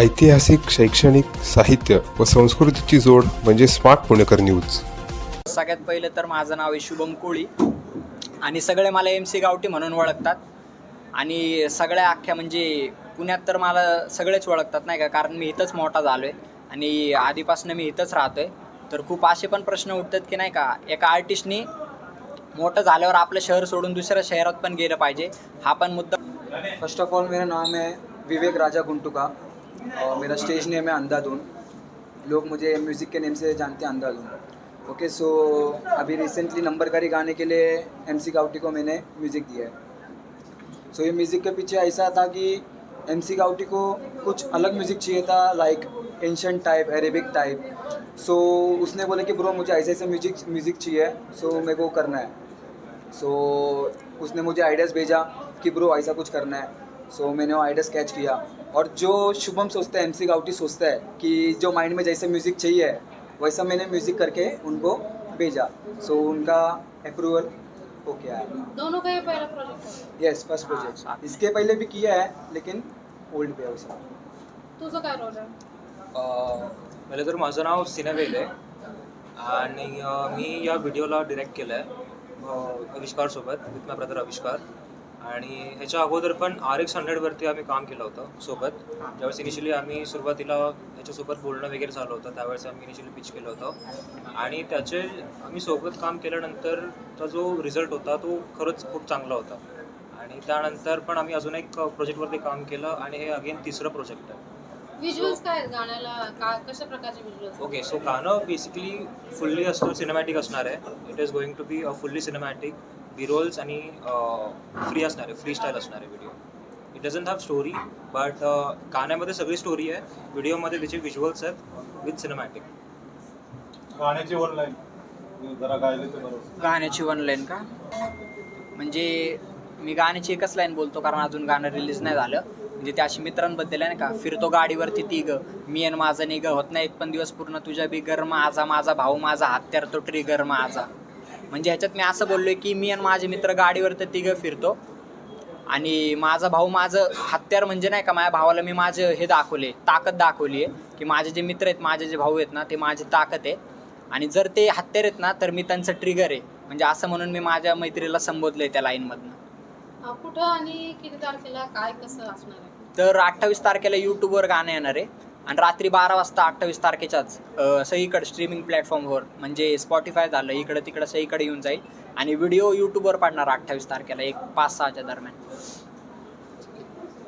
ऐतिहासिक शैक्षणिक साहित्य व संस्कृतीची जोड म्हणजे स्मार्ट पुणेकर न्यूज. सगळ्यात पहिलं तर माझं नाव आहे शुभम कोळी. आणि सगळे मला एम सी गावठी म्हणून ओळखतात. आणि सगळ्या अख्ख्या म्हणजे पुण्यात तर मला सगळेच ओळखतात नाही का? कारण मी इथंच मोठा झालो आहे आणि आधीपासून मी इथंच राहतो आहे तर खूप असे पण प्रश्न उठतात की नाही का? एका आर्टिस्टनी मोठं झाल्यावर आपलं शहर सोडून दुसऱ्या शहरात पण गेलं पाहिजे. हा पण मुद्दा फर्स्ट ऑफ ऑल मेरा नाम है विवेक राजा गुंटुका. और मेरा स्टेज नेम है अंधाधुन। लोग मुझे म्यूज़िक के नेम से जानते हैं अंधाधुन। ओके सो अभी रिसेंटली नंबर नंबरकारी गाने के लिए एम सी गाउटी को मैंने म्यूज़िक दिया है। सो ये म्यूज़िक के पीछे ऐसा था कि एम सी गाउटी को कुछ अलग म्यूज़िक चाहिए था like ancient type Arabic type so उसने बोले कि ब्रो मुझे ऐसे ऐसे म्यूज़िक म्यूज़िक चाहिए। सो मेरे को करना है। सो उसने मुझे आइडियाज़ भेजा कि ब्रो ऐसा कुछ करना है। सो मैंने वो आइडियाज़ कैच किया। और जो शुभम सोचता है एम सी गाउटी सोचता है कि जो माइंड में जैसे म्यूज़िक चाहिए वैसा मैंने म्यूज़िक करके उनको भेजा। सो उनका अप्रूवल हो गया है दोनों का ये पहला प्रोजेक्ट आहे यस फ़र्स्ट प्रोजेक्ट इसके पहले भी किया है लेकिन ओल्ड पे है उसका तुझं काय रोल आहे पहिले तर माझं नाव सिनेवेल आहे. आणि मी या व्हिडिओला डिरेक्ट केलं आहे आविष्कारसोबत विथ माय ब्रदर आविष्कार. आणि ह्याच्या अगोदर पण आर एक्स हंड्रेडवरती आम्ही काम केलं होतं सोबत. ज्यावेळेस इनिशियली आम्ही सुरुवातीला ह्याच्यासोबत बोलणं वगैरे झालं होतं त्यावेळेस आम्ही इनिशियली पिच केलं होतं. आणि त्याचे आम्ही सोबत काम केल्यानंतरचा जो रिझल्ट होता तो खरंच खूप चांगला होता. आणि त्यानंतर पण आम्ही अजून एक प्रोजेक्टवरती काम केलं आणि हे अगेन तिसरं प्रोजेक्ट आहे. व्हिज्युअल्स काय आहेत गाण्याला का कशा प्रकारचे व्हिज्युअल्स ओके सो गाणं बेसिकली फुल्ली असणार सिनेमॅटिक असणार आहे. It is going to be a fully cinematic B rolls आणि फ्री असणार आहे फ्री स्टाईल असणार आहे video it doesn't have story but गाण्यामध्ये सगळी स्टोरी आहे. व्हिडिओमध्ये त्याचे व्हिज्युअल्स आहेत विथ सिनेमॅटिक गाण्याची वन लाईन जरा गायले ते बरोबर. गाण्याची वन लाईन का? म्हणजे मी गाण्याची एकच लाईन बोलतो कारण अजून गाणं रिलीज नाही झालं. म्हणजे त्या अशी मित्रांबद्दल आहे ना का? फिरतो गाडीवरती ती ग. मी आणि माझं निग होत नाही एक पण दिवस पूर्ण तुझ्या बिगर माझा माझा भाऊ माझा हत्यार तो ट्रिगर माझा. म्हणजे ह्याच्यात मी असं बोललोय की मी आणि माझे मित्र गाडीवरती तिघ फिरतो. आणि माझा भाऊ माझं हत्यार म्हणजे नाही का माझ्या भावाला मी माझं हे दाखवले ताकद दाखवली आहे की माझे जे मित्र आहेत माझे जे भाऊ आहेत ना ते माझी ताकद आहे. आणि जर ते हत्यार आहेत ना तर मी त्यांचं ट्रिगर आहे. म्हणजे असं म्हणून मी माझ्या मैत्रीला संबोधलंय त्या लाईनमधनं कुठं आणि किती तारखेला काय कसं असणार आहे? तर अठ्ठावीस तारखेला यूट्यूबवर गाणं येणार आहे. आणि रात्री बारा वाजता अठ्ठावीस तारखेच्याच अं, सगळीकडे स्ट्रीमिंग प्लॅटफॉर्मवर म्हणजे स्पॉटीफाय झालं इकडं तिकडं सगळीकडे येऊन जाईल. आणि व्हिडिओ यूट्यूबवर पाडणार अठ्ठावीस तारखेला एक पाच सहाच्या दरम्यान.